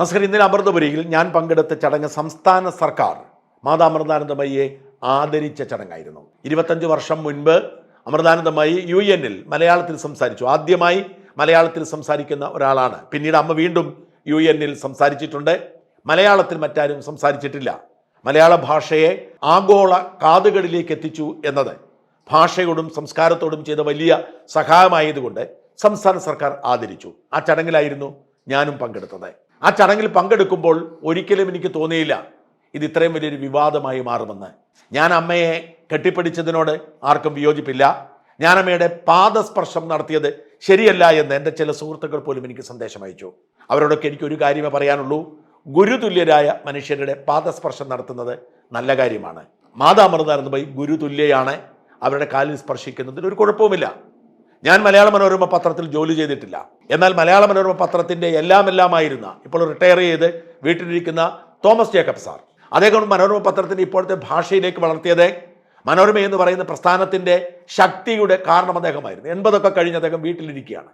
നസ്കർ ഇന്നലെ അമൃതപുരിയിൽ ഞാൻ പങ്കെടുത്ത ചടങ്ങ് സംസ്ഥാന സർക്കാർ മാതാ അമൃതാനന്ദമയ്യെ ആദരിച്ച ചടങ്ങായിരുന്നു. ഇരുപത്തഞ്ച് വർഷം മുൻപ് അമൃതാനന്ദമായി യു എന്നിൽ മലയാളത്തിൽ സംസാരിച്ചു. ആദ്യമായി മലയാളത്തിൽ സംസാരിക്കുന്ന ഒരാളാണ്. പിന്നീട് അമ്മ വീണ്ടും യു എന്നിൽ സംസാരിച്ചിട്ടുണ്ട്. മലയാളത്തിൽ മറ്റാരും സംസാരിച്ചിട്ടില്ല. മലയാള ഭാഷയെ ആഗോള കാതുകളിലേക്ക് എത്തിച്ചു എന്നത് ഭാഷയോടും സംസ്കാരത്തോടും ചെയ്ത വലിയ സഹായമായതുകൊണ്ട് സംസ്ഥാന സർക്കാർ ആദരിച്ചു. ആ ചടങ്ങിലായിരുന്നു ഞാനും പങ്കെടുത്തത്. ആ ചടങ്ങിൽ പങ്കെടുക്കുമ്പോൾ ഒരിക്കലും എനിക്ക് തോന്നിയില്ല. ഇത് ഇത്രയും വലിയൊരു വിവാദമായി മാറുമെന്ന്. ഞാൻ അമ്മയെ കെട്ടിപ്പിടിച്ചതിനോട് ആർക്കും വിയോജിപ്പില്ല. ഞാൻ അമ്മയുടെ പാദസ്പർശം നടത്തിയത് ശരിയല്ല എന്ന് എന്റെ ചില സുഹൃത്തുക്കൾ പോലും എനിക്ക് സന്ദേശം അയച്ചു. അവരോടൊക്കെ എനിക്ക് ഒരു കാര്യമേ പറയാനുള്ളൂ. ഗുരുതുല്യരായ മനുഷ്യരുടെ പാദസ്പർശം നടത്തുന്നത് നല്ല കാര്യമാണ്. മാതാമൃതാനന്ദമായി ഗുരുതുല്യയാണ്. അവരുടെ കാലിൽ സ്പർശിക്കുന്നതിൽ ഒരു കുഴപ്പവുമില്ല. ഞാൻ മലയാള മനോരമ പത്രത്തിൽ ജോലി ചെയ്തിട്ടില്ല. എന്നാൽ മലയാള മനോരമ പത്രത്തിന്റെ എല്ലാം എല്ലാമായിരുന്ന ഇപ്പോൾ റിട്ടയർ ചെയ്ത് വീട്ടിലിരിക്കുന്ന തോമസ് ജേക്കബ് സാർ. അദ്ദേഹം മനോരമ പത്രത്തിന്റെ ഇപ്പോഴത്തെ ഭാഷയിലേക്ക് വളർത്തിയത് മനോരമ എന്ന് പറയുന്ന പ്രസ്ഥാനത്തിന്റെ ശക്തിയുടെ കാരണം അദ്ദേഹമായിരുന്നു. എൺപതൊക്കെ കഴിഞ്ഞ് അദ്ദേഹം വീട്ടിലിരിക്കുകയാണ്.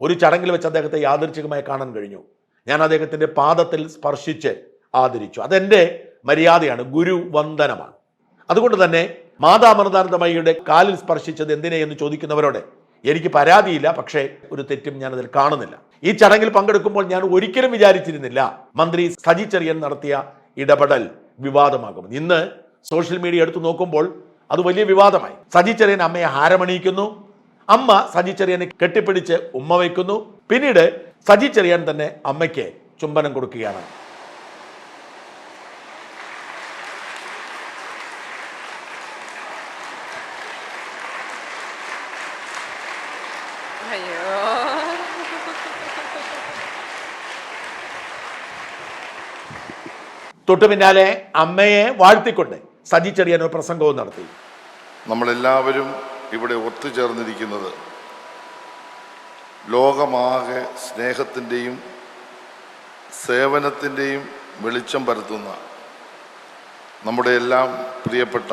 ഒരു ചടങ്ങിൽ വെച്ച് അദ്ദേഹത്തെ യാദൃച്ഛികമായി കാണാൻ കഴിഞ്ഞു. ഞാൻ അദ്ദേഹത്തിന്റെ പാദത്തിൽ സ്പർശിച്ച് ആദരിച്ചു. അതെന്റെ മര്യാദയാണ് ഗുരുവന്ദനമാണ്. അതുകൊണ്ട് തന്നെ മാതാമൃതാനന്ദമയ്യയുടെ കാലിൽ സ്പർശിച്ചത് എന്തിനെ എന്ന് ചോദിക്കുന്നവരോട് എനിക്ക് പരാതിയില്ല പക്ഷേ ഒരു തെറ്റും ഞാൻ അതിൽ കാണുന്നില്ല. ഈ ചടങ്ങിൽ പങ്കെടുക്കുമ്പോൾ ഞാൻ ഒരിക്കലും വിചാരിച്ചിരുന്നില്ല മന്ത്രി സജി ചെറിയൻ നടത്തിയ ഇടപെടൽ വിവാദമാകും ഇന്ന് സോഷ്യൽ മീഡിയ എടുത്തു നോക്കുമ്പോൾ അത് വലിയ വിവാദമായി. സജി ചെറിയൻ അമ്മയെ ഹാരമണിയിക്കുന്നു അമ്മ സജി ചെറിയനെ കെട്ടിപ്പിടിച്ച് ഉമ്മ വയ്ക്കുന്നു. പിന്നീട് സജി ചെറിയൻ തന്നെ അമ്മയ്ക്ക് ചുംബനം കൊടുക്കുകയാണ്. അയ്യോ തൊട്ടു പിന്നാലെ അമ്മയെ വാഴ്ത്തിക്കൊണ്ട് സജി ചെറിയാൻ ഒരു പ്രസംഗവും നടത്തി. നമ്മളെല്ലാവരും ഇവിടെ ഒത്തുചേർന്നിരിക്കുന്നത് ലോകമാകെ സ്നേഹത്തിന്റെയും സേവനത്തിന്റെയും വെളിച്ചം പരത്തുന്ന നമ്മുടെ എല്ലാം പ്രിയപ്പെട്ട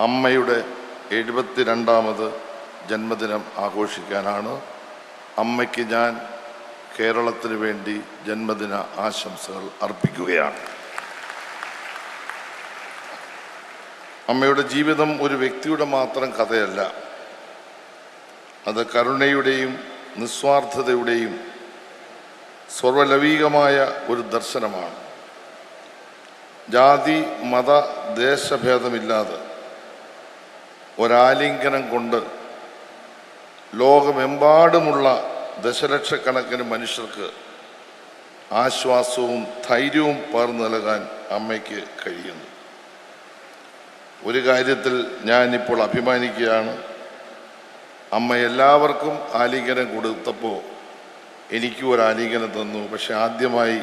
അമ്മയുടെ എഴുപത്തിരണ്ടാമത് ജന്മദിനം ആഘോഷിക്കാനാണ്. അമ്മയ്ക്ക് ഞാൻ കേരളത്തിന് വേണ്ടി ജന്മദിന ആശംസകൾ അർപ്പിക്കുകയാണ്. അമ്മയുടെ ജീവിതം ഒരു വ്യക്തിയുടെ മാത്രം കഥയല്ല. അത് കരുണയുടെയും നിസ്വാർത്ഥതയുടെയും സർവലൗകികമായ ഒരു ദർശനമാണ്. ജാതി മത ദേശഭേദമില്ലാതെ ഒരാലിംഗനം കൊണ്ട് ലോകമെമ്പാടുമുള്ള ദശലക്ഷക്കണക്കിന് മനുഷ്യർക്ക് ആശ്വാസവും ധൈര്യവും പകർന്നു നൽകാൻ അമ്മയ്ക്ക് കഴിയുന്നു. ഒരു കാര്യത്തിൽ ഞാനിപ്പോൾ അഭിമാനിക്കുകയാണ്. അമ്മ എല്ലാവർക്കും ആലിംഗനം കൊടുത്തപ്പോൾ എനിക്കും ഒരു ആലിംഗനം തന്നു. പക്ഷെ ആദ്യമായി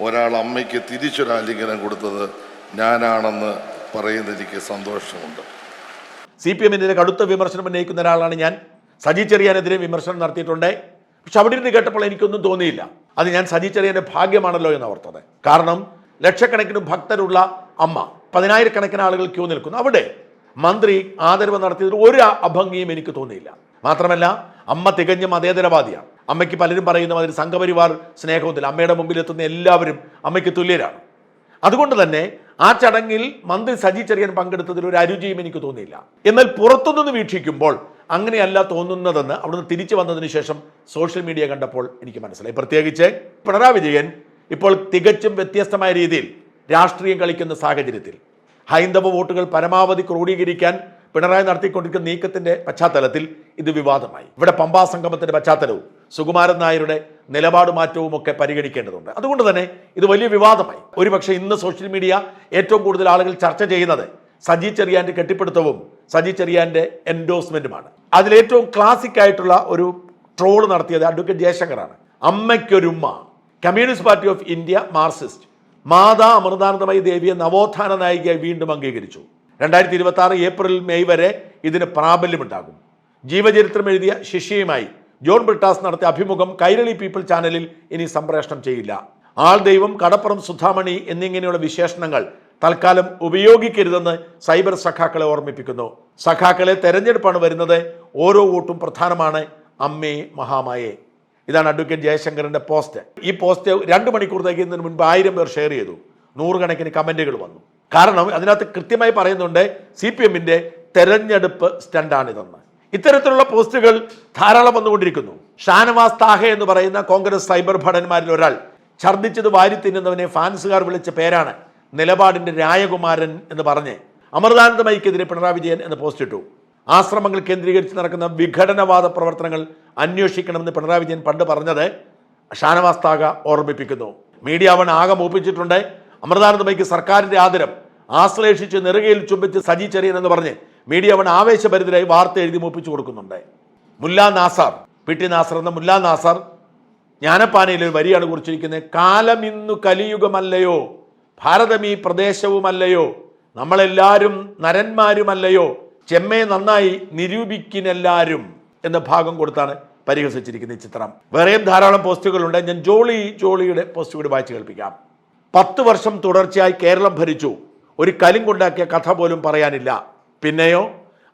ഒരാൾ അമ്മയ്ക്ക് തിരിച്ചൊരു ആലിംഗനം കൊടുത്തത് ഞാനാണെന്ന് പറയുന്നത് എനിക്ക് സന്തോഷമുണ്ട്. സി പി എമ്മിനെതിരെ കടുത്ത വിമർശനം ഉന്നയിക്കുന്ന ഒരാളാണ് ഞാൻ. സജി ചെറിയാനെതിരെ വിമർശനം നടത്തിയിട്ടുണ്ട്? പക്ഷെ അവിടെ ഇരുന്ന് കേട്ടപ്പോൾ എനിക്കൊന്നും തോന്നിയില്ല. അത് ഞാൻ സജി ചെറിയാന്റെ ഭാഗ്യമാണല്ലോ എന്ന് ഓർത്തത്. കാരണം ലക്ഷക്കണക്കിന് ഭക്തരുള്ള അമ്മ പതിനായിരക്കണക്കിന് ആളുകൾ ക്യൂ നിൽക്കുന്നു. അവിടെ മന്ത്രി ആദരവ് നടത്തിയതിൽ ഒരു അഭംഗിയും എനിക്ക് തോന്നിയില്ല. മാത്രമല്ല അമ്മ തികഞ്ഞ മതേതരവാദിയാണ്. അമ്മയ്ക്ക് പലരും പറയുന്ന മാതിരി സംഘപരിവാർ സ്നേഹത്തില്ല അമ്മയുടെ മുമ്പിൽ എത്തുന്ന എല്ലാവരും അമ്മയ്ക്ക് തുല്യരാണ്. അതുകൊണ്ട് തന്നെ ആ ചടങ്ങിൽ മന്ത്രി സജി ചെറിയൻ പങ്കെടുത്തതിൽ ഒരു അരുചിയും എനിക്ക് തോന്നിയില്ല. എന്നാൽ പുറത്തുനിന്ന് വീക്ഷിക്കുമ്പോൾ അങ്ങനെയല്ല തോന്നുന്നതെന്ന് അവിടുന്ന് തിരിച്ചു വന്നതിന് ശേഷം സോഷ്യൽ മീഡിയ കണ്ടപ്പോൾ എനിക്ക് മനസ്സിലായി. പ്രത്യേകിച്ച് പിണറായി വിജയൻ ഇപ്പോൾ തികച്ചും വ്യത്യസ്തമായ രീതിയിൽ രാഷ്ട്രീയം കളിക്കുന്ന സാഹചര്യത്തിൽ ഹൈന്ദവ വോട്ടുകൾ പരമാവധി ക്രോഡീകരിക്കാൻ പിണറായി നടത്തിക്കൊണ്ടിരിക്കുന്ന നീക്കത്തിന്റെ പശ്ചാത്തലത്തിൽ ഇത് വിവാദമായി. ഇവിടെ പമ്പാ സംഗമത്തിന്റെ പശ്ചാത്തലവും സുകുമാരൻ നായരുടെ നിലപാട് മാറ്റവും ഒക്കെ പരിഗണിക്കേണ്ടതുണ്ട്. അതുകൊണ്ട് തന്നെ ഇത് വലിയ വിവാദമായി. ഒരുപക്ഷെ ഇന്ന് സോഷ്യൽ മീഡിയ ഏറ്റവും കൂടുതൽ ആളുകൾ ചർച്ച ചെയ്യുന്നത് സജി ചെറിയാന്റെ കെട്ടിപ്പിടുത്തവും സജി ചെറിയാന്റെ എൻഡോസ്മെന്റുമാണ് അതിലേറ്റവും ക്ലാസിക് ആയിട്ടുള്ള ഒരു ട്രോൾ നടത്തിയത് അഡ്വക്കേറ്റ് ജയശങ്കറാണ്. അമ്മയ്ക്കൊരുമ്മ. Communist party of India Marxist Mata Amritanandamayi ദേവിയെ നവോത്ഥാന നായികയായി വീണ്ടും അംഗീകരിച്ചു. രണ്ടായിരത്തി ഇരുപത്തി ആറ് ഏപ്രിൽ മെയ് വരെ ഇതിന് പ്രാബല്യമുണ്ടാകും. ജീവചരിത്രം എഴുതിയ ശിഷ്യയുമായി ജോൺ ബ്രിട്ടാസ് നടത്തിയ അഭിമുഖം കൈരളി പീപ്പിൾ ചാനലിൽ ഇനി സംപ്രേഷണം ചെയ്യില്ല. ആൾ ദൈവം കടപ്പുറം സുധാമണി എന്നിങ്ങനെയുള്ള വിശേഷണങ്ങൾ തൽക്കാലം ഉപയോഗിക്കരുതെന്ന് സൈബർ സഖാക്കളെ ഓർമ്മിപ്പിക്കുന്നു. സഖാക്കളെ തെരഞ്ഞെടുപ്പാണ് വരുന്നത്. ഓരോ വോട്ടും പ്രധാനമാണ് അമ്മേ മഹാമായേ. ഇതാണ് അഡ്വക്കേറ്റ് ജയശങ്കറിന്റെ പോസ്റ്റ്. ഈ പോസ്റ്റ് രണ്ട് മണിക്കൂർ തികയുന്നതിന് മുൻപ് ആയിരം പേർ ഷെയർ ചെയ്തു. നൂറുകണക്കിന് കമന്റുകൾ വന്നു. കാരണം അതിനകത്ത് കൃത്യമായി പറയുന്നുണ്ട് സി പി എമ്മിന്റെ തെരഞ്ഞെടുപ്പ് സ്റ്റണ്ടാണിതെന്ന്. ഇത്തരത്തിലുള്ള പോസ്റ്റുകൾ ധാരാളം വന്നുകൊണ്ടിരിക്കുന്നു. ഷാനവാസ് താഹ എന്ന് പറയുന്ന കോൺഗ്രസ് സൈബർ ഭടന്മാരിൽ ഒരാൾ ഛർദ്ദിച്ചത് വാരി തിന്നുന്നവനെ ഫാൻസുകാർ വിളിച്ച പേരാണ്. നിലപാടിന്റെ രായകുമാരൻ എന്ന് പറഞ്ഞ് അമൃതാനന്ദമയ്ക്കെതിരെ പിണറായി വിജയൻ എന്ന് പോസ്റ്റ് ഇട്ടു. ആശ്രമങ്ങൾ കേന്ദ്രീകരിച്ച് നടക്കുന്ന വിഘടനവാദ പ്രവർത്തനങ്ങൾ അന്വേഷിക്കണമെന്ന് പിണറായി വിജയൻ പണ്ട് പറഞ്ഞത് ഷാനവാസ് താഗ ഓർമ്മിപ്പിക്കുന്നു. മീഡിയ അവൻ ആകെ മൂപ്പിച്ചിട്ടുണ്ട്. അമൃതാനന്ദമയ്ക്ക് സർക്കാരിന്റെ ആദരം. ആശ്ലേഷിച്ച് നെറുകയിൽ ചുംബിച്ച് സജി ചെറിയൻ എന്ന് പറഞ്ഞ് മീഡിയ അവൻ ആവേശഭരിതരായി വാർത്ത എഴുതി മൂപ്പിച്ചു കൊടുക്കുന്നുണ്ട്. മുല്ല നാസർ പി ടി നാസർ എന്ന മുല്ല നാസർ ജ്ഞാനപ്പാനയിൽ ഒരു വരിയാണ് കുറിച്ചിരിക്കുന്നത്. കാലമിന്നു കലിയുഗമല്ലയോ? ഭാരതമീ പ്രദേശവുമല്ലയോ? നമ്മളെല്ലാവരും നരന്മാരുമല്ലയോ? ചെമ്മേ നന്നായി നിരൂപിക്കിനെല്ലാരും എന്ന ഭാഗം കൊടുത്താണ് പരിഹസിച്ചിരിക്കുന്ന ഈ ചിത്രം. വേറെയും ധാരാളം പോസ്റ്റുകളുണ്ട്. ഞാൻ ജോളി ജോളിയുടെ പോസ്റ്റ് കൂടി വായിച്ചു കേൾപ്പിക്കാം. പത്ത് വർഷം തുടർച്ചയായി കേരളം ഭരിച്ചു. ഒരു കലിങ്കുണ്ടാക്കിയ കഥ പോലും പറയാനില്ല. പിന്നെയോ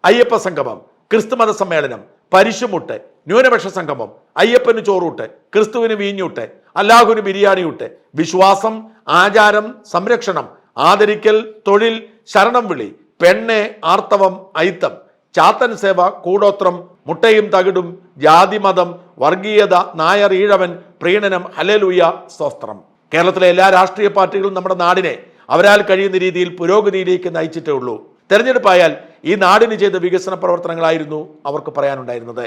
അയ്യപ്പ സംഗമം ക്രിസ്തുമത സമ്മേളനം പരിശുമുട്ട് ന്യൂനപക്ഷ സംഗമം അയ്യപ്പന് ചോറൂട്ട് ക്രിസ്തുവിന് വീഞ്ഞൂട്ട് അല്ലാഹുവിന് ബിരിയാണിയൂട്ട് വിശ്വാസം ആചാരം സംരക്ഷണം ആദരിക്കൽ തൊഴിൽ ശരണം വിളി പെണ്ണെ ആർത്തവം അയിത്തം. ചാത്തൻ സേവ കൂടോത്രം മുട്ടയും തകിടും. ജാതിമതം വർഗീയത നായർ ഈഴവൻ പ്രീണനം ഹലലുയ സ്വസ്ത്രം കേരളത്തിലെ എല്ലാ രാഷ്ട്രീയ പാർട്ടികളും നമ്മുടെ നാടിനെ അവരാൽ കഴിയുന്ന രീതിയിൽ പുരോഗതിയിലേക്ക് നയിച്ചിട്ടേ ഉള്ളൂ. തെരഞ്ഞെടുപ്പായാൽ ഈ നാടിന് ചെയ്ത വികസന പ്രവർത്തനങ്ങളായിരുന്നു അവർക്ക് പറയാനുണ്ടായിരുന്നത്.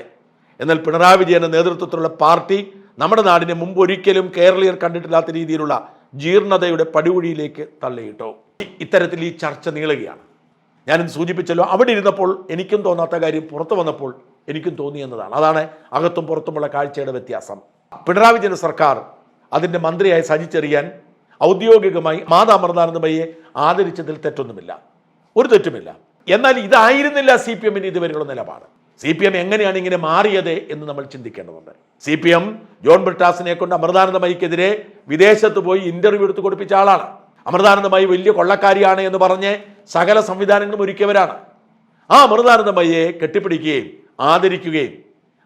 എന്നാൽ പിണറായി വിജയന്റെ നേതൃത്വത്തിലുള്ള പാർട്ടി നമ്മുടെ നാടിനെ മുമ്പ് ഒരിക്കലും കേരളീയർ കണ്ടിട്ടില്ലാത്ത രീതിയിലുള്ള ജീർണതയുടെ പടികുഴിയിലേക്ക് തള്ളിയിട്ടു. ഇത്തരത്തിൽ ഈ ചർച്ച നീളുകയാണ്. ഞാനിത് സൂചിപ്പിച്ചല്ലോ അവിടെ ഇരുന്നപ്പോൾ എനിക്കും തോന്നാത്ത കാര്യം പുറത്തു വന്നപ്പോൾ എനിക്കും തോന്നി എന്നതാണ്. അതാണ് അകത്തും പുറത്തുമുള്ള കാഴ്ചയുടെ വ്യത്യാസം. പിണറായി വിജയൻ സർക്കാർ അതിന്റെ മന്ത്രിയായി സജിച്ചെറിയാൻ ഔദ്യോഗികമായി മാതാ അമൃതാനന്ദമയെ ആദരിച്ചതിൽ തെറ്റൊന്നുമില്ല. ഒരു തെറ്റുമില്ല. എന്നാൽ ഇതായിരുന്നില്ല സി പി എമ്മിന്റെ ഇതുവരെയുള്ള നിലപാട്. സി പി എം എങ്ങനെയാണ് ഇങ്ങനെ മാറിയത് എന്ന് നമ്മൾ ചിന്തിക്കേണ്ടതുണ്ട്. സി പി എം ജോൺ ബ്രിട്ടാസിനെ കൊണ്ട് അമൃതാനന്ദമയ്ക്കെതിരെ വിദേശത്ത് പോയി ഇന്റർവ്യൂ എടുത്ത് കൊടുപ്പിച്ച ആളാണ്. അമൃതാനന്ദമായി വലിയ കൊള്ളക്കാരിയാണ് എന്ന് പറഞ്ഞ് സകല സംവിധാനങ്ങളും ഒരുക്കിയവരാണ്. ആ അമൃതാനന്ദമയെ കെട്ടിപ്പിടിക്കുകയും ആദരിക്കുകയും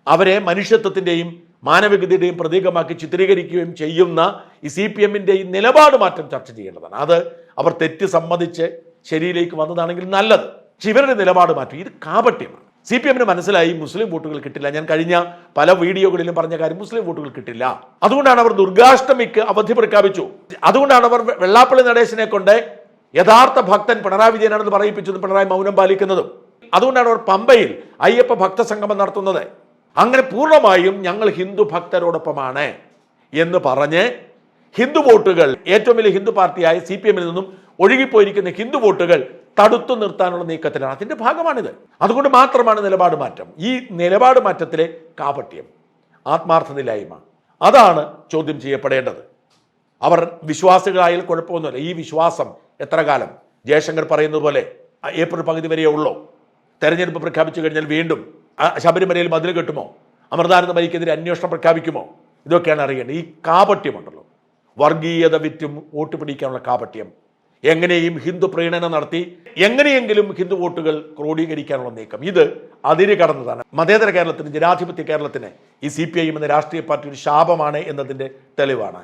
അവരെ മനുഷ്യത്വത്തിന്റെയും മാനവികതയുടെയും പ്രതീകമാക്കി ചിത്രീകരിക്കുകയും ചെയ്യുന്ന ഈ സി പി എമ്മിന്റെ ഈ നിലപാട് മാറ്റം ചർച്ച ചെയ്യേണ്ടതാണ്. അത് അവർ തെറ്റ് സമ്മതിച്ച് ശരിയിലേക്ക് വന്നതാണെങ്കിൽ നല്ലത്. പക്ഷെ ഇവരുടെ നിലപാട് മാറ്റം ഇത് കാപട്യമാണ്. സി പി എമ്മിന് മനസ്സിലായി മുസ്ലിം വോട്ടുകൾ കിട്ടില്ല. ഞാൻ കഴിഞ്ഞ പല വീഡിയോകളിലും പറഞ്ഞ കാര്യം മുസ്ലിം വോട്ടുകൾ കിട്ടില്ല. അതുകൊണ്ടാണ് അവർ ദുർഗാഷ്ടമിക്ക് അവധി പ്രഖ്യാപിച്ചു. അതുകൊണ്ടാണ് അവർ വെള്ളാപ്പള്ളി നടേശനെ കൊണ്ട് യഥാർത്ഥ ഭക്തൻ പിണറായി വിജയനാണെന്ന് പറയിപ്പിച്ചതും പിണറായി മൗനം പാലിക്കുന്നതും. അതുകൊണ്ടാണ് അവർ പമ്പയിൽ അയ്യപ്പ ഭക്തസംഗമം നടത്തുന്നത്. അങ്ങനെ പൂർണമായും ഞങ്ങൾ ഹിന്ദു ഭക്തരോടൊപ്പമാണ് എന്ന് പറഞ്ഞ് ഹിന്ദു വോട്ടുകൾ ഏറ്റവും വലിയ ഹിന്ദു പാർട്ടിയായ സി പി എമ്മിൽ നിന്നും ഒഴുകിപ്പോയിരിക്കുന്ന ഹിന്ദു വോട്ടുകൾ തടുത്തു നിർത്താനുള്ള നീക്കത്തിലാണ്. അതിന്റെ ഭാഗമാണിത്. അതുകൊണ്ട് മാത്രമാണ് നിലപാട് മാറ്റം. ഈ നിലപാട് മാറ്റത്തിലെ കാപട്യം ആത്മാർത്ഥതയില്ലായ്മ അതാണ് ചോദ്യം ചെയ്യപ്പെടേണ്ടത്. അവർ വിശ്വാസികളായാൽ കുഴപ്പമൊന്നുമില്ല. ഈ വിശ്വാസം എത്ര കാലം? ജയശങ്കർ പറയുന്നത് പോലെ ഏപ്രിൽ പകുതി വരെയേ ഉള്ളൂ. തെരഞ്ഞെടുപ്പ് പ്രഖ്യാപിച്ചു കഴിഞ്ഞാൽ വീണ്ടും ശബരിമലയിൽ മതിൽ കെട്ടുമോ? അമൃതാനന്ദ മരിക്കെതിരെ അന്വേഷണം പ്രഖ്യാപിക്കുമോ? ഇതൊക്കെയാണ് അറിയേണ്ടത്. ഈ കാപട്യമുണ്ടല്ലോ. വർഗീയത വിറ്റും വോട്ട് പിടിക്കാനുള്ള കാപട്യം. എങ്ങനെയും ഹിന്ദു പ്രീണനം നടത്തി എങ്ങനെയെങ്കിലും ഹിന്ദു വോട്ടുകൾ ക്രോഡീകരിക്കാനുള്ള നീക്കം. ഇത് അതിര് കടന്നതാണ്. മതേതര കേരളത്തിന് ജനാധിപത്യ കേരളത്തിന് ഈ സി പി ഐ എം എന്ന രാഷ്ട്രീയ പാർട്ടിയുടെ ശാപമാണ് എന്നതിന്റെ തെളിവാണ്.